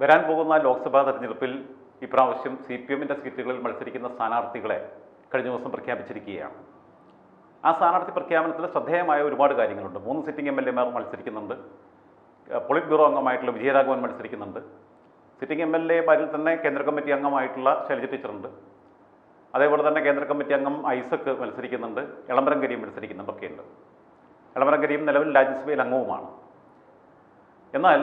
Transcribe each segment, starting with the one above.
വരാൻ പോകുന്ന ലോക്സഭാ തെരഞ്ഞെടുപ്പിൽ ഇപ്രാവശ്യം സി പി എമ്മിന്റെ സീറ്റുകളിൽ മത്സരിക്കുന്ന സ്ഥാനാർത്ഥികളെ കഴിഞ്ഞ ദിവസം പ്രഖ്യാപിച്ചിരിക്കുകയാണ്. ആ സ്ഥാനാർത്ഥി പ്രഖ്യാപനത്തിൽ ശ്രദ്ധേയമായ ഒരുപാട് കാര്യങ്ങളുണ്ട്. മൂന്ന് സിറ്റിംഗ് എം എൽ എമാർ മത്സരിക്കുന്നുണ്ട്. പൊളിറ്റ് ബ്യൂറോ അംഗമായിട്ടുള്ള വിജയരാഘവൻ മത്സരിക്കുന്നുണ്ട്. സിറ്റിംഗ് എം എൽ എ മാരിൽ തന്നെ കേന്ദ്ര കമ്മിറ്റി അംഗമായിട്ടുള്ള ശൈലജ ടീച്ചറുണ്ട്. അതേപോലെ തന്നെ കേന്ദ്ര കമ്മിറ്റി അംഗം ഐസക്ക് മത്സരിക്കുന്നുണ്ട്. എളമരം കരീം മത്സരിക്കുന്നുണ്ടൊക്കെയുണ്ട് എളമരം കരീം നിലവിൽ രാജ്യസഭയിൽ അംഗവുമാണ്. എന്നാൽ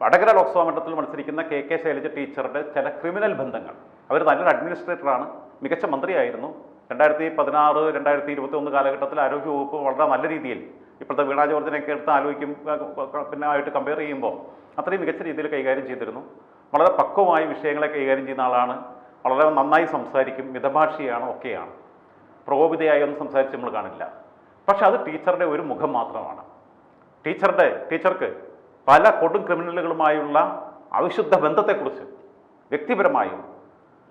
വടകര ലോക്സഭാ മണ്ഡലത്തിൽ മത്സരിക്കുന്ന കെ കെ ശൈലജ ടീച്ചറുടെ ചില ക്രിമിനൽ ബന്ധങ്ങൾ. അവർ നല്ലൊരു അഡ്മിനിസ്ട്രേറ്ററാണ് മികച്ച മന്ത്രിയായിരുന്നു. രണ്ടായിരത്തി പതിനാറ് രണ്ടായിരത്തി ഇരുപത്തി ഒന്ന് കാലഘട്ടത്തിൽ ആരോഗ്യവകുപ്പ് വളരെ നല്ല രീതിയിൽ ഇപ്പോഴത്തെ വീണാ ജോർജിനെയൊക്കെ എടുത്ത് ആലോചിക്കും പിന്നെ ആയിട്ട് കമ്പയർ ചെയ്യുമ്പോൾ അത്രയും മികച്ച രീതിയിൽ കൈകാര്യം ചെയ്തിരുന്നു. വളരെ പക്വമായ വിഷയങ്ങളെ കൈകാര്യം ചെയ്യുന്ന ആളാണ്. വളരെ നന്നായി സംസാരിക്കും മിതഭാഷിയാണ് ഒക്കെയാണ്. പ്രകോപിതയായി ഒന്നും സംസാരിച്ച് നമ്മൾ കാണില്ല. പക്ഷെ അത് ടീച്ചറുടെ ഒരു മുഖം മാത്രമാണ്. ടീച്ചറുടെ ടീച്ചർക്ക് പല കൊടും ക്രിമിനലുകളുമായുള്ള അവിശുദ്ധ ബന്ധത്തെക്കുറിച്ച് വ്യക്തിപരമായും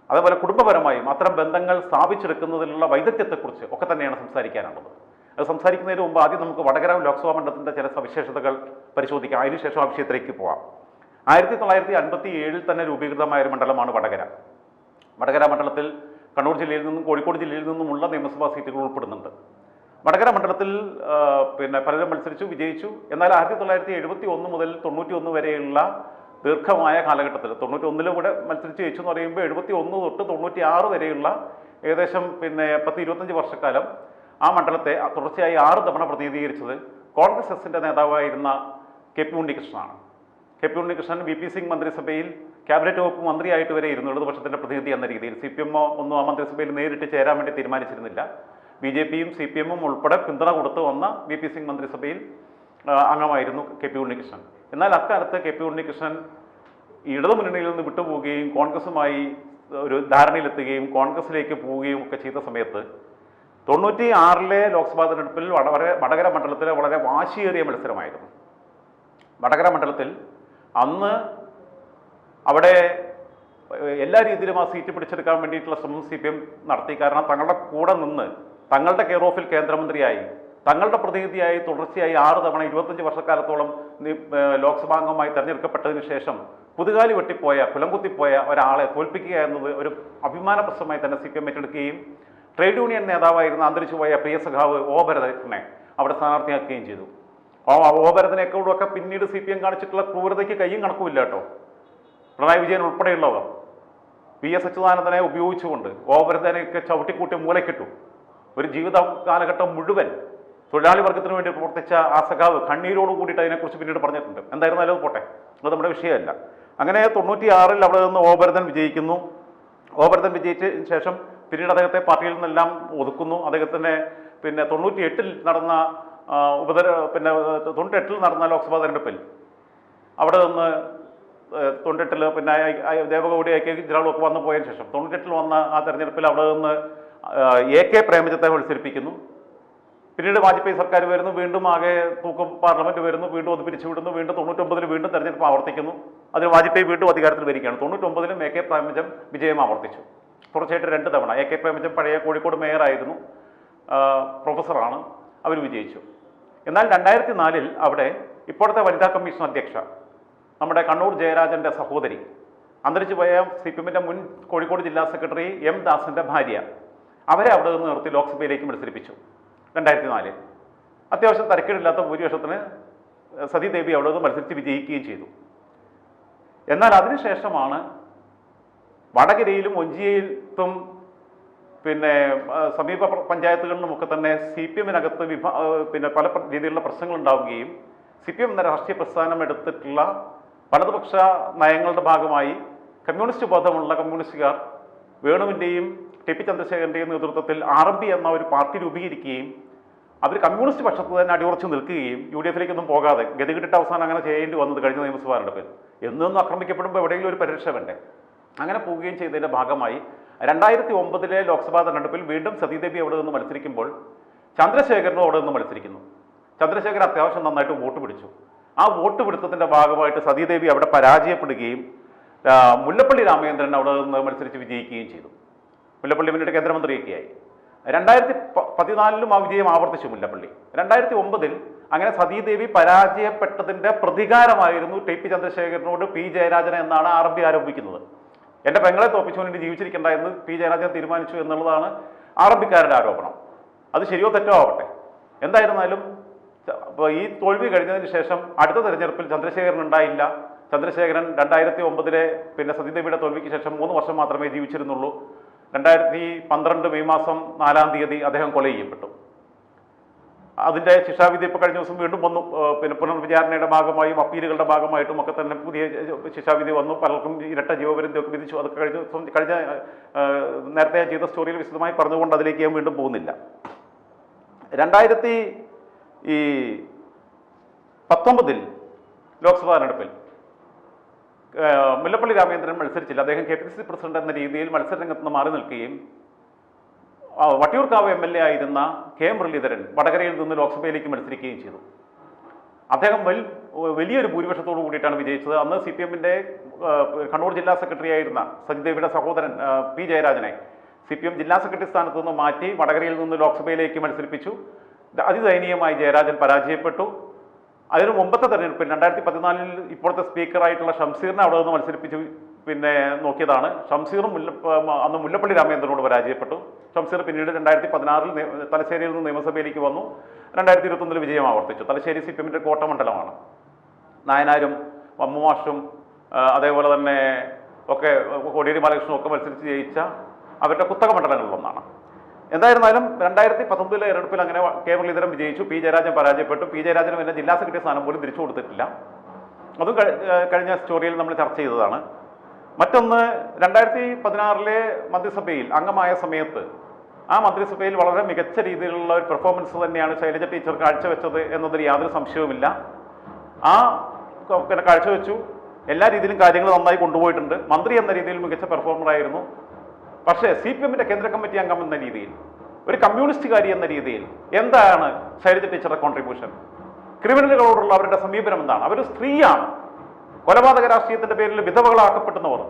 അതേപോലെ കുടുംബപരമായും അത്തരം ബന്ധങ്ങൾ സ്ഥാപിച്ചെടുക്കുന്നതിലുള്ള വൈദഗ്ധ്യത്തെക്കുറിച്ച് ഒക്കെ തന്നെയാണ് സംസാരിക്കാനുള്ളത്. അത് സംസാരിക്കുന്നതിന് മുമ്പ് ആദ്യം നമുക്ക് വടകര ലോക്സഭാ മണ്ഡലത്തിന്റെ ചില സവിശേഷതകൾ പരിശോധിക്കാം. അതിനുശേഷം ആ വിഷയത്തിലേക്ക് പോവാം. ആയിരത്തി തൊള്ളായിരത്തി അൻപത്തി ഏഴിൽ തന്നെ രൂപീകൃതമായ ഒരു മണ്ഡലമാണ് വടകര. വടകര മണ്ഡലത്തിൽ കണ്ണൂർ ജില്ലയിൽ നിന്നും കോഴിക്കോട് ജില്ലയിൽ നിന്നുമുള്ള നിയമസഭാ സീറ്റുകൾ ഉൾപ്പെടുന്നുണ്ട്. വടകര മണ്ഡലത്തിൽ പിന്നെ പലരും മത്സരിച്ചു വിജയിച്ചു. എന്നാൽ ആയിരത്തി തൊള്ളായിരത്തി എഴുപത്തി ഒന്ന് മുതൽ തൊണ്ണൂറ്റി ഒന്ന് വരെയുള്ള ദീർഘമായ കാലഘട്ടത്തിൽ തൊണ്ണൂറ്റി ഒന്നിലും കൂടെ മത്സരിച്ച് ജയിച്ചു എന്ന് പറയുമ്പോൾ എഴുപത്തി ഒന്ന് തൊട്ട് തൊണ്ണൂറ്റി ആറ് വരെയുള്ള ഏകദേശം പിന്നെ പത്ത് ഇരുപത്തഞ്ച് വർഷക്കാലം ആ മണ്ഡലത്തെ തുടർച്ചയായി ആറ് തവണ പ്രതിനിധീകരിച്ചത് കോൺഗ്രസ് എസിന്റെ നേതാവായിരുന്ന K P ഉണ്ണികൃഷ്ണനാണ്. K P Unnikrishnan V P Singh മന്ത്രിസഭയിൽ ക്യാബിനറ്റ് വകുപ്പ് മന്ത്രിയായിട്ട് വരെ ഇരുന്നു ഇടതുപക്ഷത്തിന്റെ പ്രതിനിധി എന്ന രീതിയിൽ. സി പി എമ്മോ ഒന്നും ആ മന്ത്രിസഭയിൽ നേരിട്ട് ചേരാൻ വേണ്ടി തീരുമാനിച്ചിരുന്നില്ല. ബി ജെ പിയും സി പി എമ്മും ഉൾപ്പെടെ പിന്തുണ കൊടുത്തു വന്ന വി പി സിംഗ് മന്ത്രിസഭയിൽ അംഗമായിരുന്നു കെ പി ഉണ്ണികൃഷ്ണൻ. എന്നാൽ അക്കാലത്ത് കെ പി ഉണ്ണികൃഷ്ണൻ ഇടതുമുന്നണിയിൽ നിന്ന് വിട്ടുപോവുകയും കോൺഗ്രസുമായി ഒരു ധാരണയിലെത്തുകയും കോൺഗ്രസിലേക്ക് പോവുകയും ഒക്കെ ചെയ്ത സമയത്ത് തൊണ്ണൂറ്റി ആറിലെ ലോക്സഭാ തെരഞ്ഞെടുപ്പിൽ വളരെ വടകര മണ്ഡലത്തിലെ വളരെ വാശിയേറിയ മത്സരമായിരുന്നു. വടകര മണ്ഡലത്തിൽ അന്ന് അവിടെ എല്ലാ രീതിയിലും ആ സീറ്റ് പിടിച്ചെടുക്കാൻ വേണ്ടിയിട്ടുള്ള ശ്രമം സി പി എം നടത്തി. കാരണം തങ്ങളുടെ കൂടെ നിന്ന് തങ്ങളുടെ കെയർ ഓഫിൽ കേന്ദ്രമന്ത്രിയായി തങ്ങളുടെ പ്രതിനിധിയായി തുടർച്ചയായി ആറ് തവണ ഇരുപത്തഞ്ച് വർഷക്കാലത്തോളം ലോക്സഭാംഗമായി തെരഞ്ഞെടുക്കപ്പെട്ടതിന് ശേഷം പുതുകാലി വെട്ടിപ്പോയ കുലംകുത്തിപ്പോയ ഒരാളെ തോൽപ്പിക്കുക എന്നത് ഒരു അഭിമാന പ്രശ്നമായി തന്നെ സി പി എം ഏറ്റെടുക്കുകയും ട്രേഡ് യൂണിയൻ നേതാവായിരുന്ന അന്തരിച്ചുപോയ പ്രിയ സഖാവ് ഓ ഭരതനെ അവിടെ സ്ഥാനാർത്ഥിയാക്കുകയും ചെയ്തു. ഓ ഭരതനെക്കൂടൊക്കെ പിന്നീട് സി പി എം കാണിച്ചിട്ടുള്ള ക്രൂരതയ്ക്ക് കയ്യും കണക്കുമില്ല കേട്ടോ. പിണറായി വിജയൻ ഉൾപ്പെടെയുള്ളവർ. പി എസ് അച്യുതാനന്ദനെ ഉപയോഗിച്ചുകൊണ്ട് ഓപരതനെയൊക്കെ ചവിട്ടിക്കൂട്ടി മൂലക്കിട്ടു ഒരു ജീവിത കാലഘട്ടം മുഴുവൻ തൊഴിലാളി വർഗത്തിന് വേണ്ടി പ്രവർത്തിച്ച ആ സഖാവ് കണ്ണീരോട് കൂടിയിട്ട് അതിനെക്കുറിച്ച് പിന്നീട് പറഞ്ഞിട്ടുണ്ട്. എന്തായിരുന്നാലും അത് പോട്ടെ. അത് നമ്മുടെ വിഷയമല്ല. അങ്ങനെ തൊണ്ണൂറ്റി ആറിൽ അവിടെ നിന്ന് ഓപരതൻ വിജയിക്കുന്നു. ഓപരതൻ വിജയിച്ചതിന് ശേഷം പിന്നീട് അദ്ദേഹത്തെ പാർട്ടിയിൽ നിന്നെല്ലാം ഒതുക്കുന്നു. അദ്ദേഹത്തിന്റെ പിന്നെ തൊണ്ണൂറ്റി എട്ടിൽ നടന്ന ഉപതെര പിന്നെ തൊണ്ണൂറ്റി എട്ടിൽ നടന്ന ലോക്സഭാ തെരഞ്ഞെടുപ്പിൽ അവിടെ നിന്ന് തൊണ്ണൂറ്റെട്ടിൽ പിന്നെ ദേവഗൗഡി ഐ കെ ജില്ലാളൊക്കെ വന്നു പോയതിനു ശേഷം തൊണ്ണൂറ്റെട്ടിൽ വന്ന ആ തെരഞ്ഞെടുപ്പിൽ അവിടെ നിന്ന് എ കെ പ്രേമചത്തെ മത്സരിപ്പിക്കുന്നു. പിന്നീട് വാജ്പേയി സർക്കാർ വരുന്നു വീണ്ടും ആകെ തൂക്കം പാർലമെന്റ് വരുന്നു വീണ്ടും അത് പിരിച്ചുവിടുന്നു വീണ്ടും തൊണ്ണൂറ്റൊമ്പതിൽ വീണ്ടും തെരഞ്ഞെടുപ്പ് ആവർത്തിക്കുന്നു. അതിൽ വാജ്പേയി വീണ്ടും അധികാരത്തിൽ വരികയാണ്. തൊണ്ണൂറ്റൊമ്പതിലും എ കെ പ്രേമചം വിജയം ആവർത്തിച്ചു. തുടർച്ചയായിട്ട് രണ്ട് തവണ എ കെ പ്രേമചം പഴയ കോഴിക്കോട് മേയറായിരുന്നു പ്രൊഫസറാണ്. അവർ വിജയിച്ചു. എന്നാൽ രണ്ടായിരത്തി നാലിൽ അവിടെ ഇപ്പോഴത്തെ വനിതാ കമ്മീഷൻ അധ്യക്ഷ നമ്മുടെ കണ്ണൂർ ജയരാജന്റെ സഹോദരി അന്തരിച്ചു പോയ സി പി എമ്മിന്റെ മുൻ കോഴിക്കോട് ജില്ലാ സെക്രട്ടറി എം ദാസിന്റെ ഭാര്യ അവരെ അവിടെ നിന്ന് നിർത്തി ലോക്സഭയിലേക്ക് മത്സരിപ്പിച്ചു. രണ്ടായിരത്തി നാലിൽ അത്യാവശ്യം തരക്കേടില്ലാത്ത ഭൂരിപക്ഷത്തിന് സതീദേവി അവിടെ നിന്ന് മത്സരിച്ച് വിജയിക്കുകയും ചെയ്തു. എന്നാൽ അതിനുശേഷമാണ് വടകരയിലും ഒഞ്ചിയത്തും പിന്നെ സമീപ പഞ്ചായത്തുകളിലുമൊക്കെ തന്നെ സി പി എമ്മിനകത്ത് വിഭ പിന്നെ പല രീതിയിലുള്ള പ്രശ്നങ്ങൾ ഉണ്ടാവുകയും സി പി എം എന്ന രാഷ്ട്രീയ പ്രസ്ഥാനം എടുത്തിട്ടുള്ള വലതുപക്ഷ നയങ്ങളുടെ ഭാഗമായി കമ്മ്യൂണിസ്റ്റ് ബോധമുള്ള കമ്മ്യൂണിസ്റ്റുകാർ വേണുവിന്റെയും ടി പി ചന്ദ്രശേഖരന്റെയും നേതൃത്വത്തിൽ ആർ എം പി എന്ന ഒരു പാർട്ടി രൂപീകരിക്കുകയും അവർ കമ്മ്യൂണിസ്റ്റ് പക്ഷത്ത് തന്നെ അടിയുറച്ച് നിൽക്കുകയും യു ഡി എഫിലേക്കൊന്നും പോകാതെ ഗതികിട്ടിട്ട് അവസാനം അങ്ങനെ ചെയ്യേണ്ടി വന്നത് കഴിഞ്ഞ നിയമസഭാ തെരഞ്ഞെടുപ്പിൽ. എന്നൊന്നും ആക്രമിക്കപ്പെടുമ്പോൾ എവിടെയെങ്കിലും ഒരു പരിരക്ഷ വേണ്ടേ? അങ്ങനെ പോവുകയും ചെയ്തതിന്റെ ഭാഗമായി രണ്ടായിരത്തി ഒമ്പതിലെ ലോക്സഭാ തെരഞ്ഞെടുപ്പിൽ വീണ്ടും സതീദേവി അവിടെ നിന്ന് മത്സരിക്കുമ്പോൾ ചന്ദ്രശേഖരനും അവിടെ നിന്ന് മത്സരിക്കുന്നു. ചന്ദ്രശേഖരൻ അത്യാവശ്യം നന്നായിട്ട് വോട്ട് പിടിച്ചു. ആ വോട്ട് പിടുത്തത്തിന്റെ ഭാഗമായിട്ട് സതീദേവി അവിടെ പരാജയപ്പെടുകയും മുല്ലപ്പള്ളി രാമചന്ദ്രൻ അവിടെ നിന്ന് മത്സരിച്ച് വിജയിക്കുകയും ചെയ്തു. മുല്ലപ്പള്ളി പിന്നീട് കേന്ദ്രമന്ത്രിയൊക്കെയായി. രണ്ടായിരത്തി പതിനാലിലും ആ വിജയം ആവർത്തിച്ചു മുല്ലപ്പള്ളി. രണ്ടായിരത്തി ഒമ്പതിൽ അങ്ങനെ സതീദേവി പരാജയപ്പെട്ടതിന്റെ പ്രതികാരമായിരുന്നു ടി പി ചന്ദ്രശേഖരനോട് പി ജയരാജൻ എന്നാണ് ആർ ബി ആരോപിക്കുന്നത്. എന്റെ പെങ്ങളെ തോപ്പിച്ചുകൊണ്ട് വേണ്ടി ജീവിച്ചിരിക്കണ്ട എന്ന് പി ജയരാജൻ തീരുമാനിച്ചു എന്നുള്ളതാണ് ആർ എം ആരോപണം. അത് ശരിയോ തെറ്റോ ആവട്ടെ. എന്തായിരുന്നാലും ഈ തോൽവി കഴിഞ്ഞതിന് ശേഷം അടുത്ത തെരഞ്ഞെടുപ്പിൽ ചന്ദ്രശേഖരൻ ഉണ്ടായില്ല. ചന്ദ്രശേഖരൻ രണ്ടായിരത്തി ഒമ്പതിലെ പിന്നെ സതീദേവിയുടെ തോൽവിക്ക് ശേഷം മൂന്ന് വർഷം മാത്രമേ ജീവിച്ചിരുന്നുള്ളൂ. രണ്ടായിരത്തി പന്ത്രണ്ട് മെയ് മാസം നാലാം തീയതി അദ്ദേഹം കൊല ചെയ്യപ്പെട്ടു. അതിന്റെ ശിക്ഷാവിധി ഇപ്പോൾ കഴിഞ്ഞ ദിവസം വീണ്ടും വന്നു. പിന്നെ പുനർവിചാരണയുടെ ഭാഗമായും അപ്പീലുകളുടെ ഭാഗമായിട്ടും ഒക്കെ തന്നെ പുതിയ ശിക്ഷാവിധി വന്നു. പലർക്കും ഇരട്ട ജീവപര്യന്തമൊക്കെ വിധിച്ചു. അതൊക്കെ കഴിഞ്ഞ ദിവസം കഴിഞ്ഞ നേരത്തെ ചെയ്ത സ്റ്റോറിയിൽ വിശദമായി പറഞ്ഞുകൊണ്ട് അതിലേക്ക് ഞാൻ വീണ്ടും പോകുന്നില്ല. രണ്ടായിരത്തി ഈ പത്തൊമ്പതിൽ ലോക്സഭാ തെരഞ്ഞെടുപ്പിൽ മുല്ലപ്പള്ളി രാമചന്ദ്രൻ മത്സരിച്ചില്ല. അദ്ദേഹം കെ പി സി പ്രസിഡന്റ് എന്ന രീതിയിൽ മത്സരരംഗത്ത് നിന്ന് മാറി നിൽക്കുകയും വട്ടിയൂർക്കാവ് എം എൽ എ ആയിരുന്ന കെ മുരളീധരൻ വടകരയിൽ നിന്ന് ലോക്സഭയിലേക്ക് മത്സരിക്കുകയും ചെയ്തു. അദ്ദേഹം വൽ വലിയൊരു ഭൂരിപക്ഷത്തോടു കൂടിയിട്ടാണ് വിജയിച്ചത്. അന്ന് സി പി എമ്മിന്റെ കണ്ണൂർ ജില്ലാ സെക്രട്ടറി ആയിരുന്ന സജിദേവിയുടെ സഹോദരൻ പി ജയരാജനെ സി പി എം ജില്ലാ സെക്രട്ടറി സ്ഥാനത്ത് നിന്ന് മാറ്റി വടകരയിൽ നിന്ന് ലോക്സഭയിലേക്ക് മത്സരിപ്പിച്ചു. അതിദയനീയമായി ജയരാജൻ പരാജയപ്പെട്ടു. അതിനു മുമ്പത്തെ തെരഞ്ഞെടുപ്പിൽ രണ്ടായിരത്തി പതിനാലിൽ ഇപ്പോഴത്തെ സ്പീക്കറായിട്ടുള്ള ഷംസീറിനെ അവിടെ നിന്ന് മത്സരിപ്പിച്ച് പിന്നെ നോക്കിയതാണ്. ഷംസീറും അന്ന് മുല്ലപ്പള്ളി രാമചന്ദ്രനോട് പരാജയപ്പെട്ടു. ഷംസീർ പിന്നീട് രണ്ടായിരത്തി പതിനാറിൽ തലശ്ശേരിയിൽ നിന്ന് നിയമസഭയിലേക്ക് വന്നു. രണ്ടായിരത്തി ഇരുപത്തൊന്നിൽ വിജയം ആവർത്തിച്ചു. തലശ്ശേരി സി പി എമ്മിന്റെ കോട്ടമണ്ഡലമാണ് നായനാരും മമ്മുമാഷും അതേപോലെ തന്നെ ഒക്കെ കോടിയേരി ബാലകൃഷ്ണനും ഒക്കെ മത്സരിച്ച് ജയിച്ച അവരുടെ കുത്തക മണ്ഡലങ്ങളിലൊന്നാണ്. എന്തായിരുന്നാലും രണ്ടായിരത്തി പത്തൊമ്പതിലെ തെരഞ്ഞെടുപ്പിൽ അങ്ങനെ കെ മുരളീധരൻ വിജയിച്ചു പി ജയരാജൻ പരാജയപ്പെട്ടു. പി ജയരാജന് പിന്നെ ജില്ലാ സെക്രട്ടറി സ്ഥാനം പോലും തിരിച്ചു കൊടുത്തിട്ടില്ല. അതും കഴിഞ്ഞ സ്റ്റോറിയിൽ നമ്മൾ ചർച്ച ചെയ്തതാണ്. മറ്റൊന്ന് രണ്ടായിരത്തി പതിനാറിലെ മന്ത്രിസഭയിൽ അംഗമായ സമയത്ത് ആ മന്ത്രിസഭയിൽ വളരെ മികച്ച രീതിയിലുള്ള ഒരു പെർഫോമൻസ് തന്നെയാണ് ശൈലജ ടീച്ചർ കാഴ്ചവെച്ചത് എന്നതിൽ യാതൊരു സംശയവുമില്ല. ആ കാഴ്ചവെച്ചു. എല്ലാ രീതിയിലും കാര്യങ്ങൾ നന്നായി കൊണ്ടുപോയിട്ടുണ്ട്. മന്ത്രി എന്ന രീതിയിൽ മികച്ച പെർഫോമർ ആയിരുന്നു. പക്ഷേ സി പി എമ്മിന്റെ കേന്ദ്ര കമ്മിറ്റി അംഗം എന്ന രീതിയിൽ ഒരു കമ്മ്യൂണിസ്റ്റുകാരി എന്ന രീതിയിൽ എന്താണ് ശൈലജ ടീച്ചറുടെ കോൺട്രിബ്യൂഷൻ ക്രിമിനലുകളോടുള്ള അവരുടെ സമീപനം എന്താണ്? അവർ സ്ത്രീയാണ്. കൊലപാതക രാഷ്ട്രീയത്തിന്റെ പേരിൽ വിധവകളാക്കപ്പെടുന്നവർ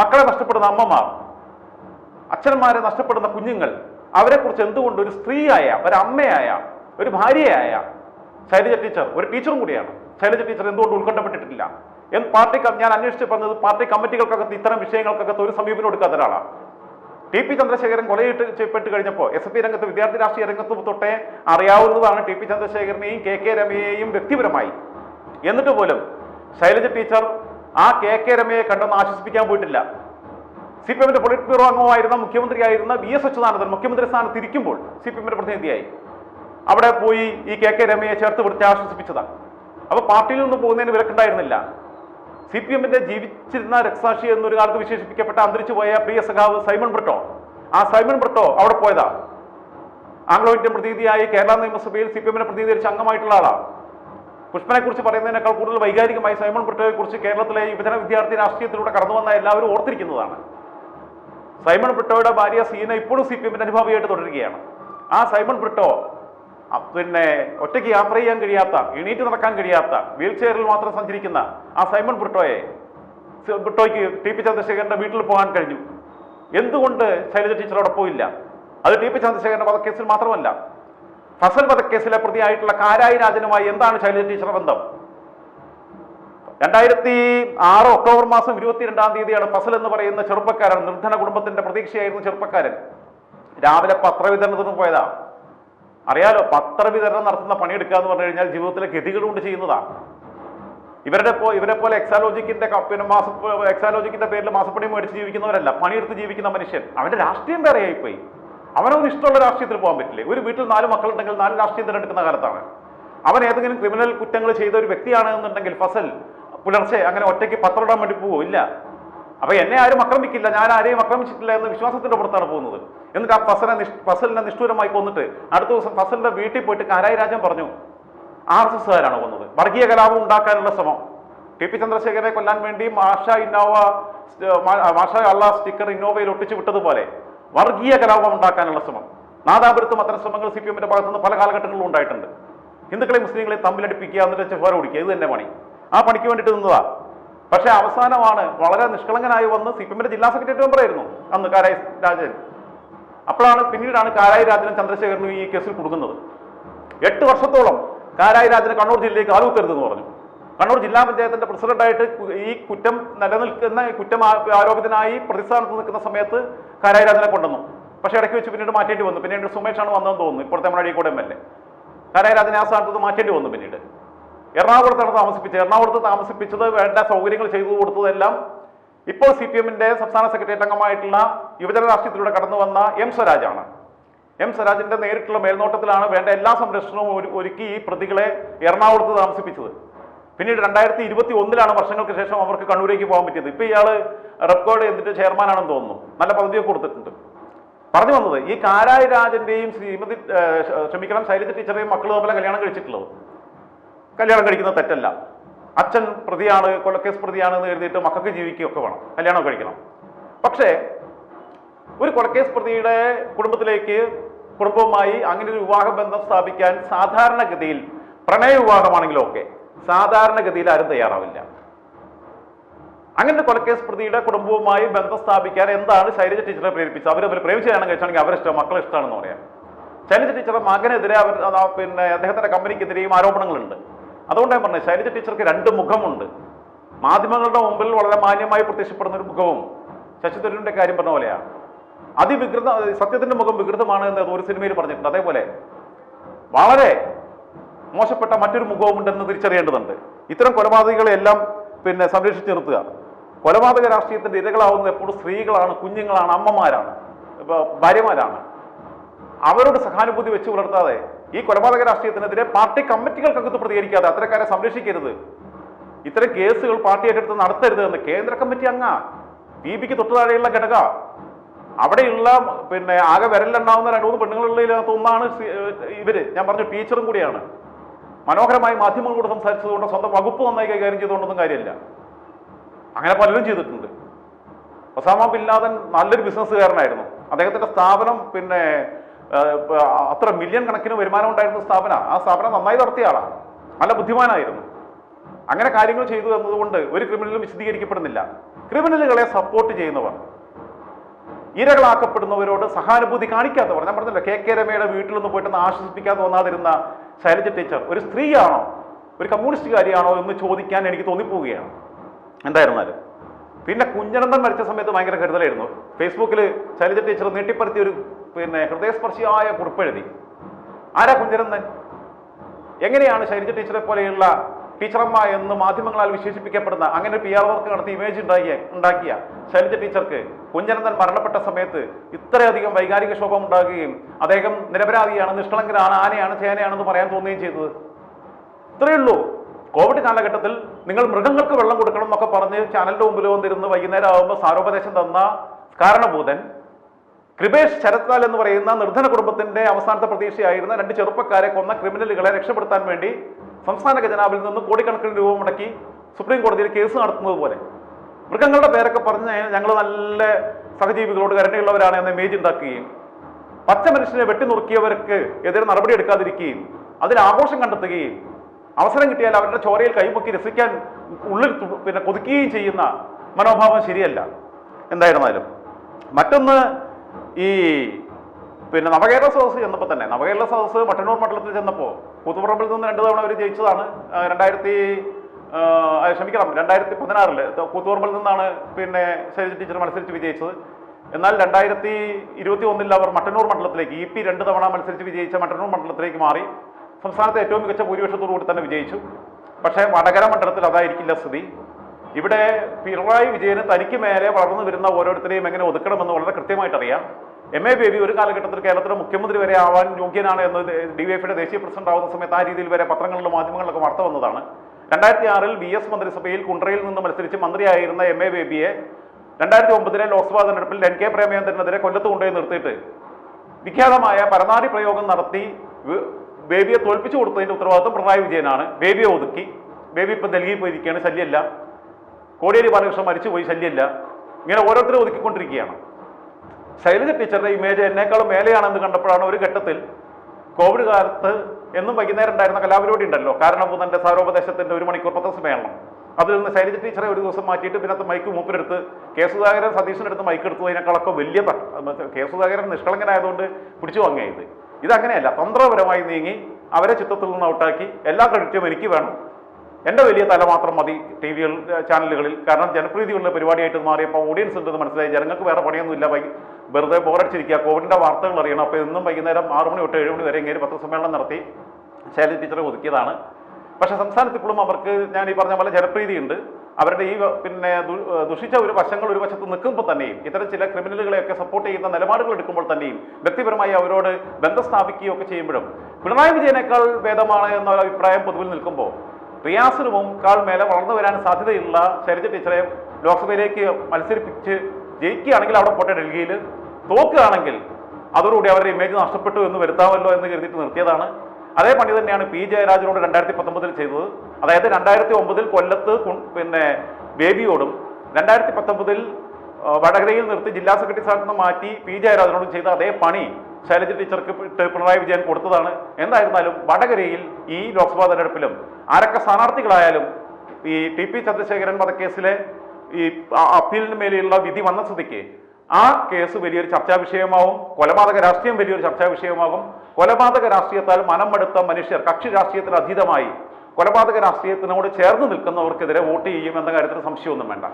മക്കളെ നഷ്ടപ്പെടുന്ന അമ്മമാർ അച്ഛന്മാരെ നഷ്ടപ്പെടുന്ന കുഞ്ഞുങ്ങൾ അവരെക്കുറിച്ച് എന്തുകൊണ്ട് ഒരു സ്ത്രീയായ ഒരു അമ്മയായ ഒരു ഭാര്യയായ ശൈലജ ടീച്ചർ ഒരു ടീച്ചറും കൂടിയാണ്? ശൈലജ ടീച്ചർ എന്തുകൊണ്ട് ഉത്കണ്ഠപ്പെട്ടിട്ടില്ല? എന്ന് പാർട്ടി ഞാൻ അന്വേഷിച്ച് പറഞ്ഞത് പാർട്ടി കമ്മിറ്റികൾക്കകത്ത് ഇത്തരം വിഷയങ്ങൾക്കകത്ത് ഒരു സമീപനം എടുക്കാത്ത ഒരാളാണ് ടി പി ചന്ദ്രശേഖരൻ കൊലയിട്ട് ചെയ്യപ്പെട്ട് കഴിഞ്ഞപ്പോൾ എസ് എഫ് രംഗത്ത് വിദ്യാർത്ഥി രാഷ്ട്രീയ രംഗത്ത് തൊട്ടേ അറിയാവുന്നതാണ് ടി പി ചന്ദ്രശേഖരനെയും കെ കെ രമയെയും വ്യക്തിപരമായി. എന്നിട്ട് പോലും ശൈലജ ടീച്ചർ ആ കെ കെ രമയെ കണ്ടെന്ന് ആശ്വസിപ്പിക്കാൻ പോയിട്ടില്ല. സി പി എമ്മിന്റെ പൊളിറ്റ് ബ്യൂറോ അംഗമായിരുന്ന മുഖ്യമന്ത്രിയായിരുന്ന വി എസ് അച്യുതാനന്ദൻ മുഖ്യമന്ത്രി സ്ഥാനത്ത് ഇരിക്കുമ്പോൾ സി പി എമ്മിന്റെ പ്രതിനിധിയായി. അവിടെ പോയി ഈ കെ കെ രമയെ ചേർത്ത് പിടിച്ച് ആശ്വസിപ്പിച്ചതാണ് അപ്പൊ പാർട്ടിയിൽ നിന്ന് പോകുന്നതിന് വിലക്കുണ്ടായിരുന്നില്ല. സി പി എമ്മിന്റെ ജീവിച്ചിരുന്ന രക്സാക്ഷി എന്നൊരു കാലത്ത് വിശേഷിപ്പിക്കപ്പെട്ട അന്തരിച്ചു പോയ പ്രിയ സഖാവ് സൈമൺ ബ്രിട്ടോ. ആ സൈമൺ ബ്രിട്ടോ അവിടെ പോയതാ. ആംഗ്ലോ ഇന്ത്യൻ പ്രതിനിധിയായി കേരള നിയമസഭയിൽ സി പി എമ്മിനെ പ്രതിനിധീകരിച്ച അംഗമായിട്ടുള്ള ആളാണ് പുഷ്പനെ കുറിച്ച് പറയുന്നതിനേക്കാൾ കൂടുതൽ വൈകാരികമായി സൈമൺ ബ്രിട്ടോയെ കുറിച്ച് കേരളത്തിലെ യുവജന വിദ്യാർത്ഥി രാഷ്ട്രീയത്തിലൂടെ കടന്നു വന്ന എല്ലാവരും ഓർത്തിരിക്കുന്നതാണ്. സൈമൺ ബ്രിട്ടോയുടെ ഭാര്യ സീന ഇപ്പോഴും സി പി എമ്മിന്റെ അനുഭാവിയായിട്ട് തുടരുകയാണ്. ആ സൈമൺ ബ്രിട്ടോ പിന്നെ ഒറ്റയ്ക്ക് യാത്ര ചെയ്യാൻ കഴിയാത്ത എണീറ്റ് നടക്കാൻ കഴിയാത്ത വീൽ ചെയറിൽ മാത്രം സഞ്ചരിക്കുന്ന ആ സൈമൺ ബ്രിട്ടോയെ ബ്രിട്ടോയ്ക്ക് ടി പി ചന്ദ്രശേഖരന്റെ വീട്ടിൽ പോകാൻ കഴിഞ്ഞു. എന്തുകൊണ്ട് ശൈലജ ടീച്ചർ അവിടെ പോയില്ല? അത് ടി പി ചന്ദ്രശേഖരന്റെ വധക്കേസിൽ മാത്രമല്ല. ഫസൽ വധക്കേസിലെ പ്രതിയായിട്ടുള്ള കാരായി രാജനുമായി എന്താണ് ശൈലജ ടീച്ചറുടെ ബന്ധം? രണ്ടായിരത്തി ആറ് ഒക്ടോബർ മാസം ഇരുപത്തിരണ്ടാം തീയതിയാണ് ഫസൽ എന്ന് പറയുന്ന ചെറുപ്പക്കാരൻ നിർധന കുടുംബത്തിന്റെ പ്രതീക്ഷയായിരുന്നു ചെറുപ്പക്കാരൻ. രാവിലെ പത്രവിതരണത്തിന് പോയതാ. അറിയാലോ പത്രവിതരണം നടത്തുന്ന പണിയെടുക്കുക എന്ന് പറഞ്ഞു കഴിഞ്ഞാൽ ജീവിതത്തിലെ ഗതികൾ കൊണ്ട് ചെയ്യുന്നതാ ഇവരുടെ ഇവരെ പോലെ എക്സാലോജിക്കിന്റെ പിന്നെ മാസ എക്സാലോജിക്കിന്റെ പേരിൽ മാസപ്പണി മേടിച്ച് ജീവിക്കുന്നവരല്ല പണിയെടുത്ത് ജീവിക്കുന്ന മനുഷ്യൻ. അവന്റെ രാഷ്ട്രീയം വേറെയായിപ്പോയി. അവനവന് ഇഷ്ടമുള്ള രാഷ്ട്രീയത്തിൽ പോകാൻ പറ്റില്ലേ. ഒരു വീട്ടിൽ നാല് മക്കളുണ്ടെങ്കിൽ നാല് രാഷ്ട്രീയം തിരഞ്ഞെടുക്കുന്ന കാലത്താണ്. അവൻ ഏതെങ്കിലും ക്രിമിനൽ കുറ്റങ്ങൾ ചെയ്ത ഒരു വ്യക്തിയാണ് എന്നുണ്ടെങ്കിൽ ഫസൽ പുലർച്ചെ അങ്ങനെ ഒറ്റയ്ക്ക് പത്രം ഇടാൻ വേണ്ടി പോവോ? ഇല്ല. അപ്പൊ എന്നെ ആരും ആക്രമിക്കില്ല ഞാൻ ആരെയും ആക്രമിച്ചിട്ടില്ല എന്ന് വിശ്വാസത്തിന്റെ പുറത്താണ് പോകുന്നത്. എന്നിട്ട് ആ ഫസലിനെ ഫസലിനെ നിഷ്ഠൂരമായി കൊന്നിട്ട് അടുത്ത ദിവസം ഫസലിന്റെ വീട്ടിൽ പോയിട്ട് കാരായി രാജൻ പറഞ്ഞു ആർ എസ് എസ്സുകാരാണ് കൊന്നത്. വർഗീയ കലാപം ഉണ്ടാക്കാനുള്ള ശ്രമം. ടി പി ചന്ദ്രശേഖരനെ കൊല്ലാൻ വേണ്ടി മാഷ ഇന്നോവ മാഷ അള്ള സ്റ്റിക്കർ ഇന്നോവയിൽ ഒട്ടിച്ചു വിട്ടതുപോലെ വർഗീയ കലാപം ഉണ്ടാക്കാനുള്ള ശ്രമം. നാദാപുരത്തും അത്തരം ശ്രമങ്ങൾ സി പി എമ്മിന്റെ ഭാഗത്തുനിന്ന് പല കാലഘട്ടങ്ങളിലും ഉണ്ടായിട്ടുണ്ട്. ഹിന്ദുക്കളെയും മുസ്ലിങ്ങളെയും തമ്മിലടിപ്പിക്കുക എന്നിട്ട് ചെഫാർ ഓടിക്കുക ഇത് തന്നെ പണി. ആ പണിക്ക് വേണ്ടിയിട്ട് നിന്നതാ. പക്ഷേ അവസാനമാണ് വളരെ നിഷ്കളങ്കനായി വന്ന് സി പി എമ്മിന്റെ ജില്ലാ സെക്രട്ടറി മെമ്പറായിരുന്നു അന്ന് കാരായി രാജൻ. അപ്പോഴാണ് പിന്നീടാണ് കാരായി രാജനും ചന്ദ്രശേഖരനും ഈ കേസിൽ കൊടുക്കുന്നത് എട്ട് വർഷത്തോളം കാരായി രാജന് കണ്ണൂർ ജില്ലയിലേക്ക് ആളുത്തരുതെന്ന് പറഞ്ഞു. കണ്ണൂർ ജില്ലാ പഞ്ചായത്തിന്റെ പ്രസിഡന്റായിട്ട് ഈ കുറ്റം നിലനിൽക്കുന്ന കുറ്റം ആരോപിതനായി പ്രതിസ്ഥാനത്ത് നിൽക്കുന്ന സമയത്ത് കാരായി രാജനെ കൊണ്ടുവന്നു. പക്ഷേ ഇടയ്ക്ക് വെച്ച് പിന്നീട് മാറ്റേണ്ടി വന്നു. പിന്നീട് സുമേഷാണ് വന്നതെന്ന് തോന്നുന്നു. ഇപ്പോഴത്തെ നമ്മുടെ Azhikode M L A. Karayi രാജനെ ആ സ്ഥാനത്ത് മാറ്റേണ്ടി വന്നു പിന്നീട്. എറണാകുളത്താണ് താമസിപ്പിച്ചത്. എറണാകുളത്ത് താമസിപ്പിച്ചത് വേണ്ട സൗകര്യങ്ങൾ ചെയ്തു കൊടുത്തതെല്ലാം ഇപ്പോൾ സി പി എമ്മിന്റെ സംസ്ഥാന സെക്രട്ടേറിയറ്റ് അംഗമായിട്ടുള്ള യുവജന രാഷ്ട്രീയത്തിലൂടെ കടന്നു വന്ന എം സ്വരാജാണ്. എം സ്വരാജിന്റെ നേരിട്ടുള്ള മേൽനോട്ടത്തിലാണ് വേണ്ട എല്ലാ സംരക്ഷണവും ഒരു- ഒരുക്കി ഈ പ്രതികളെ എറണാകുളത്ത് താമസിപ്പിച്ചത്. പിന്നീട് രണ്ടായിരത്തി ഇരുപത്തി ഒന്നിലാണ് വർഷങ്ങൾക്ക് ശേഷം അവർക്ക് കണ്ണൂരേക്ക് പോകാൻ പറ്റിയത്. ഇപ്പൊ ഇയാൾ റെപ്കോഡ് എന്നിട്ട് ചെയർമാനാണെന്ന് തോന്നുന്നു. നല്ല പദവിയൊക്കെ കൊടുത്തിട്ടുണ്ട്. പറഞ്ഞു വന്നത് ഈ കാരായി രാജന്റെയും ശ്രീമതി ക്ഷമിക്കണം ശൈലജ ടീച്ചറേയും മക്കൾ തമ്മിലെ കല്യാണം കഴിച്ചിട്ടുള്ളത്. കല്യാണം കഴിക്കുന്നത് തെറ്റല്ല. അച്ഛൻ പ്രതിയാണ് കൊലക്കേസ് പ്രതിയാണ് എന്ന് എഴുതിയിട്ട് മക്കൾക്ക് ജീവിക്കുകയൊക്കെ വേണം. കല്യാണം കഴിക്കണം. പക്ഷേ ഒരു കൊലക്കേസ് പ്രതിയുടെ കുടുംബത്തിലേക്ക് കുടുംബവുമായി അങ്ങനെ ഒരു വിവാഹ ബന്ധം സ്ഥാപിക്കാൻ സാധാരണഗതിയിൽ പ്രണയ വിവാഹമാണെങ്കിലും ഒക്കെ സാധാരണഗതിയിൽ ആരും തയ്യാറാവില്ല. അങ്ങനെ കൊലക്കേസ് പ്രതിയുടെ കുടുംബവുമായി ബന്ധം സ്ഥാപിക്കാൻ എന്താണ് ശൈലജ ടീച്ചറെ പ്രേരിപ്പിച്ചത്? അവർ അവർ പ്രേമിച്ചാണ് കഴിച്ചാണെങ്കിൽ അവരിഷ്ടം മക്കളെ ഇഷ്ടമാണെന്ന് പറയാം. ശൈലജ ടീച്ചറുടെ മകനെതിരെ അവർ പിന്നെ അദ്ദേഹത്തിന്റെ കമ്പനിക്കെതിരെയും ആരോപണങ്ങളുണ്ട്. അതുകൊണ്ട് ഞാൻ ശൈലജ ടീച്ചർക്ക് രണ്ട് മുഖമുണ്ട്. മാധ്യമങ്ങളുടെ മുമ്പിൽ വളരെ മാന്യമായി പ്രത്യക്ഷപ്പെടുന്ന ഒരു മുഖവും ശശി തരൂരിന്റെ കാര്യം പറഞ്ഞ പോലെയാണ് അതിവികൃത സത്യത്തിന്റെ മുഖം വികൃതമാണ് എന്ന് ഒരു സിനിമയിൽ പറഞ്ഞിട്ടുണ്ട്. അതേപോലെ വളരെ മോശപ്പെട്ട മറ്റൊരു മുഖവുമുണ്ടെന്ന് തിരിച്ചറിയേണ്ടതുണ്ട്. ഇത്തരം കൊലപാതകികളെ എല്ലാം പിന്നെ സംരക്ഷിച്ചു നിർത്തുക. കൊലപാതക രാഷ്ട്രീയത്തിന്റെ ഇരകളാവുന്നത് എപ്പോഴും സ്ത്രീകളാണ് കുഞ്ഞുങ്ങളാണ് അമ്മമാരാണ് ഭാര്യമാരാണ്. അവരോട് സഹാനുഭൂതി വെച്ച് പുലർത്താതെ ഈ കൊലപാതക രാഷ്ട്രീയത്തിനെതിരെ പാർട്ടി കമ്മിറ്റികൾക്കകത്ത് പ്രതികരിക്കാതെ അത്തരക്കാരെ സംരക്ഷിക്കരുത്. ഇത്തരം കേസുകൾ പാർട്ടി ഏറ്റെടുത്ത് നടത്തരുത് എന്ന് കേന്ദ്ര കമ്മിറ്റി അംഗ പി ബിക്ക് തൊട്ടു താഴെയുള്ള ഘടക. അവിടെയുള്ള പിന്നെ ആകെ വിരലിലുണ്ടാവുന്ന രണ്ട് മൂന്ന് പെണ്ണുങ്ങളുള്ളതിനകത്ത് ഒന്നാണ് ഇവർ. ഞാൻ പറഞ്ഞു ടീച്ചറും കൂടിയാണ്. മനോഹരമായി മാധ്യമങ്ങളോട് സംസാരിച്ചതുകൊണ്ട് സ്വന്തം വകുപ്പ് നന്നായി കൈകാര്യം ചെയ്തുകൊണ്ടൊന്നും കാര്യമില്ല. അങ്ങനെ പലരും ചെയ്തിട്ടുണ്ട്. ഒസാമ ബിൻ ലാദൻ നല്ലൊരു ബിസിനസ്സുകാരനായിരുന്നു അദ്ദേഹത്തിന്റെ സ്ഥാപനം പിന്നെ അത്ര മില്യൺ കണക്കിന് വരുമാനം ഉണ്ടായിരുന്ന സ്ഥാപന. ആ സ്ഥാപനം നന്നായി നടത്തിയ ആളാണ് നല്ല ബുദ്ധിമാനായിരുന്നു. അങ്ങനെ കാര്യങ്ങൾ ചെയ്തു തന്നതുകൊണ്ട് ഒരു ക്രിമിനലും വിശദീകരിക്കപ്പെടുന്നില്ല. ക്രിമിനലുകളെ സപ്പോർട്ട് ചെയ്യുന്നവർ ഇരകളാക്കപ്പെടുന്നവരോട് സഹാനുഭൂതി കാണിക്കാത്തവർ. ഞാൻ പറഞ്ഞല്ലോ കെ കെ രമയുടെ വീട്ടിൽ നിന്ന് പോയിട്ടൊന്ന് ആശ്വസിപ്പിക്കാൻ തോന്നാതിരുന്ന ശൈലജ ടീച്ചർ ഒരു സ്ത്രീയാണോ ഒരു കമ്മ്യൂണിസ്റ്റുകാരിയാണോ എന്ന് ചോദിക്കാൻ എനിക്ക് തോന്നിപ്പോവുകയാണ്. എന്തായിരുന്നാലും. പിന്നെ കുഞ്ഞനന്ദൻ മരിച്ച സമയത്ത് ഭയങ്കര കരുതലായിരുന്നു. ഫേസ്ബുക്കിൽ ശൈലജ ടീച്ചർ നീട്ടിപ്പറത്തിയ ഒരു പിന്നെ ഹൃദയസ്പർശിയായ കുറിപ്പ് എഴുതി. ആരാ കുഞ്ഞനന്ദൻ എങ്ങനെയാണ് ശൈലജ ടീച്ചറെ പോലെയുള്ള ടീച്ചറമ്മ എന്ന് മാധ്യമങ്ങളാൽ വിശേഷിപ്പിക്കപ്പെടുന്ന അങ്ങനെ പി ആർ വർക്ക് നടത്തി ഇമേജ് ഉണ്ടാക്കിയ ഉണ്ടാക്കിയ ശൈലജ ടീച്ചർക്ക് കുഞ്ഞനന്ദൻ മരണപ്പെട്ട സമയത്ത് ഇത്രയധികം വൈകാരിക ക്ഷോഭം ഉണ്ടാകുകയും അദ്ദേഹം നിരപരാധിയാണ് നിഷ്കളങ്കനാണ് ആനയാണ് ചേനയാണെന്ന് പറയാൻ തോന്നുകയും ചെയ്തത്. ഇത്രയേ ഉള്ളൂ. കോവിഡ് കാലഘട്ടത്തിൽ നിങ്ങൾ മൃഗങ്ങൾക്ക് വെള്ളം കൊടുക്കണം എന്നൊക്കെ പറഞ്ഞ് ചാനലിന്റെ മുമ്പിൽ വന്നിരുന്ന് വൈകുന്നേരം ആകുമ്പോൾ സാരോപദേശം തന്ന കാരണഭൂതൻ കൃപേഷ് ശരത്ലാൽ എന്ന് പറയുന്ന നിർധന കുടുംബത്തിന്റെ അവസാനത്തെ പ്രതീക്ഷയായിരുന്ന രണ്ട് ചെറുപ്പക്കാരെ കൊന്ന ക്രിമിനലുകളെ രക്ഷപ്പെടുത്താൻ വേണ്ടി സംസ്ഥാന ഖജനാവിൽ നിന്ന് കോടിക്കണക്കിന് രൂപ മുടക്കി സുപ്രീം കോടതിയിൽ കേസ് നടത്തുന്നത് പോലെ. മൃഗങ്ങളുടെ പേരൊക്കെ പറഞ്ഞ് ഞങ്ങൾ നല്ല സഹജീവികളോട് കരുണയുള്ളവരാണ് എന്ന ഇമേജ് ഉണ്ടാക്കുകയും പച്ച മനുഷ്യനെ വെട്ടിനുറുക്കിയവർക്ക് എതിരെ നടപടി എടുക്കാതിരിക്കുകയും അതിൽ ആഘോഷം കണ്ടെത്തുകയും അവസരം കിട്ടിയാൽ അവരുടെ ചോരയിൽ കൈമുക്കി രസിക്കാൻ ഉള്ളിൽ പിന്നെ കൊതുക്കുകയും ചെയ്യുന്ന മനോഭാവം ശരിയല്ല. എന്തായിരുന്നാലും. മറ്റൊന്ന് ഈ പിന്നെ നവകേരള സദസ്സ് ചെന്നപ്പോൾ തന്നെ. നവകേരള സദസ്സ് മട്ടന്നൂർ മണ്ഡലത്തിൽ ചെന്നപ്പോൾ കൂത്തുപറമ്പിൽ നിന്ന് രണ്ട് തവണ അവർ ജയിച്ചതാണ്. രണ്ടായിരത്തി ക്ഷമിക്കണം. രണ്ടായിരത്തി പതിനാറിൽ കൂത്തുപറമ്പിൽ നിന്നാണ് പിന്നെ ശൈലജ ടീച്ചർ മത്സരിച്ച് വിജയിച്ചത്. എന്നാൽ രണ്ടായിരത്തി ഇരുപത്തി ഒന്നിൽ അവർ മട്ടന്നൂർ മണ്ഡലത്തിലേക്ക് ഇ പി രണ്ട് തവണ മത്സരിച്ച് വിജയിച്ച മട്ടന്നൂർ മണ്ഡലത്തിലേക്ക് മാറി. സംസ്ഥാനത്തെ ഏറ്റവും മികച്ച ഭൂരിപക്ഷത്തോടു കൂടി തന്നെ വിജയിച്ചു. പക്ഷേ വടകര മണ്ഡലത്തിൽ അതായിരിക്കില്ല സ്ഥിതി. ഇവിടെ പിണറായി വിജയന് തനിക്ക് മേലെ വളർന്നു വരുന്ന ഓരോരുത്തരെയും എങ്ങനെ ഒതുക്കണമെന്ന് വളരെ കൃത്യമായിട്ട് അറിയാം എം എ ബേബി ഒരു കാലഘട്ടത്തിൽ കേരളത്തിലെ മുഖ്യമന്ത്രി വരെ ആവാൻ യോഗ്യനാണ് എന്ന് ഡി വൈ എഫിയുടെ ദേശീയ പ്രസിഡന്റ് ആവുന്ന സമയത്ത് ആ രീതിയിൽ വരെ പത്രങ്ങളിലും മാധ്യമങ്ങളിലൊക്കെ വാർത്ത വന്നതാണ്. രണ്ടായിരത്തി ആറിൽ ബി എസ് മന്ത്രിസഭയിൽ കുണ്ട്രയിൽ നിന്ന് മത്സരിച്ച് മന്ത്രിയായിരുന്ന എം എ ബേബിയെ രണ്ടായിരത്തി ഒമ്പതിലെ ലോക്സഭാ തെരഞ്ഞെടുപ്പിൽ എൻ കെ പ്രേമചന്ദ്രനെതിരെ കൊല്ലത്ത് കൊണ്ടുപോയി നിർത്തിയിട്ട് വിഖ്യാതമായ പരനാടി പ്രയോഗം നടത്തി ബേബിയെ തോൽപ്പിച്ചു കൊടുത്തതിന്റെ ഉത്തരവാദിത്വം പിണറായി വിജയനാണ്. ബേബിയെ ഒതുക്കി. ബേബി ഇപ്പം ഡൽഹിയിൽ പോയിരിക്കുകയാണ് ശല്യമല്ല കോടിയേരി ബാലകൃഷ്ണൻ മരിച്ചുപോയി ശല്യമല്ല ഇങ്ങനെ ഓരോരുത്തരും ഒതുക്കിക്കൊണ്ടിരിക്കുകയാണ്. ശൈലജ ടീച്ചറുടെ ഇമേജ് എന്നേക്കാളും മേലെയാണെന്ന് കണ്ടപ്പോഴാണ് ഒരു ഘട്ടത്തിൽ കോവിഡ് കാലത്ത് എന്നും വൈകുന്നേരം ഉണ്ടായിരുന്ന കലാപരിപാടി ഉണ്ടല്ലോ. കാരണഭൂതന്റെ സാരോപദേശത്തിന്റെ ഒരു മണിക്കൂർ പത്ത് സമയമാണ് അതിൽ നിന്ന് ശൈലജ ടീച്ചറെ ഒരു ദിവസം മാറ്റിയിട്ട് പിന്നത്തെ മൈക്ക് മൂപ്പരെടുത്ത് കെ സുധാകരൻ സതീശന്റെ അടുത്ത് മൈക്ക് എടുത്തതിനേക്കാളൊക്കെ വലിയ കെ സുധാകരൻ നിഷ്കളങ്കനായതുകൊണ്ട് പിടിച്ചു വാങ്ങിയത് ഇത് അങ്ങനെയല്ല തന്ത്രപരമായി നീങ്ങി അവരെ ചിത്രത്തിൽ നിന്ന് ഔട്ടാക്കി എല്ലാ ക്രെഡിറ്റും എനിക്ക് വേണം. എന്റെ വലിയ തല മാത്രം മതി ടി വികൾ ചാനലുകളിൽ. കാരണം ജനപ്രീതിയുള്ള പരിപാടിയായിട്ട് മാറിയപ്പോൾ ഓഡിയൻസ് ഉണ്ടെന്ന് മനസ്സിലായി. ജനങ്ങൾക്ക് വേറെ പണിയൊന്നുമില്ല. വൈ വെറുതെ ബോറടിച്ചിരിക്കുക. കോവിഡിന്റെ വാർത്തകൾ അറിയണം. അപ്പോൾ ഇന്നും വൈകുന്നേരം ആറ് മണി തൊട്ട് ഏഴ് മണി വരെ ഇങ്ങനെ പത്രസമ്മേളനം നടത്തി ശൈലജ ടീച്ചറെ ഒതുക്കിയതാണ്. പക്ഷേ സംസ്ഥാനത്ത് ഇപ്പോഴും അവർക്ക് ഞാൻ ഈ പറഞ്ഞ പോലെ ജനപ്രീതിയുണ്ട്. അവരുടെ ഈ പിന്നെ ദുഷിച്ച ഒരു വശങ്ങൾ ഒരു വശത്ത് നിൽക്കുമ്പോൾ തന്നെയും ഇത്തരം ചില ക്രിമിനലുകളെയൊക്കെ സപ്പോർട്ട് ചെയ്യുന്ന നിലപാടുകൾ എടുക്കുമ്പോൾ തന്നെയും വ്യക്തിപരമായി അവരോട് ബന്ധം സ്ഥാപിക്കുകയും ഒക്കെ ചെയ്യുമ്പോഴും പിണറായി വിജയനേക്കാൾ ഭേദമാണ് എന്നൊരു അഭിപ്രായം പൊതുവിൽ നിൽക്കുമ്പോൾ റിയാസിനുമും കാൾ മേലെ വളർന്നു വരാൻ സാധ്യതയുള്ള ശൈലജ ടീച്ചറെ ലോക്സഭയിലേക്ക് മത്സരിപ്പിച്ച് ജയിക്കുകയാണെങ്കിൽ അവിടെ പോട്ടെ ഡൽഹിയിൽ തോക്കുകയാണെങ്കിൽ അതോടുകൂടി അവരുടെ ഇമേജ് നഷ്ടപ്പെട്ടു എന്ന് വരുത്താമല്ലോ എന്ന് കരുതിയിട്ട് നിർത്തിയതാണ് അതേ പണി തന്നെയാണ് പി ജയരാജനോട് രണ്ടായിരത്തി പത്തൊമ്പതിൽ ചെയ്തത്. അതായത് രണ്ടായിരത്തി ഒമ്പതിൽ കൊല്ലത്ത് പിന്നെ ബേബിയോടും രണ്ടായിരത്തി പത്തൊമ്പതിൽ വടകരയിൽ നിർത്തി ജില്ലാ സെക്രട്ടറി സ്ഥാനത്ത് നിന്ന് മാറ്റി പി ജയരാജനോടും ചെയ്ത അതേ പണി ശൈലജ ടീച്ചർക്ക് പിണറായി വിജയൻ കൊടുത്തതാണ്. എന്തായിരുന്നാലും വടകരയിൽ ഈ ലോക്സഭാ തെരഞ്ഞെടുപ്പിലും ആരൊക്കെ സ്ഥാനാർത്ഥികളായാലും ഈ ടി പി ചന്ദ്രശേഖരൻ വധക്കേസിലെ ഈ അപ്പീലിന് മേലെയുള്ള വിധി വന്ന സ്ഥിതിക്ക് ആ കേസ് വലിയൊരു ചർച്ചാ വിഷയമാവും. കൊലപാതക രാഷ്ട്രീയം വലിയൊരു ചർച്ചാ വിഷയമാകും. കൊലപാതക രാഷ്ട്രീയത്താൽ മനം മടുത്ത മനുഷ്യർ കക്ഷി രാഷ്ട്രീയത്തിൽ അതീതമായി കൊലപാതക രാഷ്ട്രീയത്തിനോട് ചേർന്ന് നിൽക്കുന്നവർക്കെതിരെ വോട്ട് ചെയ്യും എന്ന കാര്യത്തിൽ സംശയമൊന്നും വേണ്ട.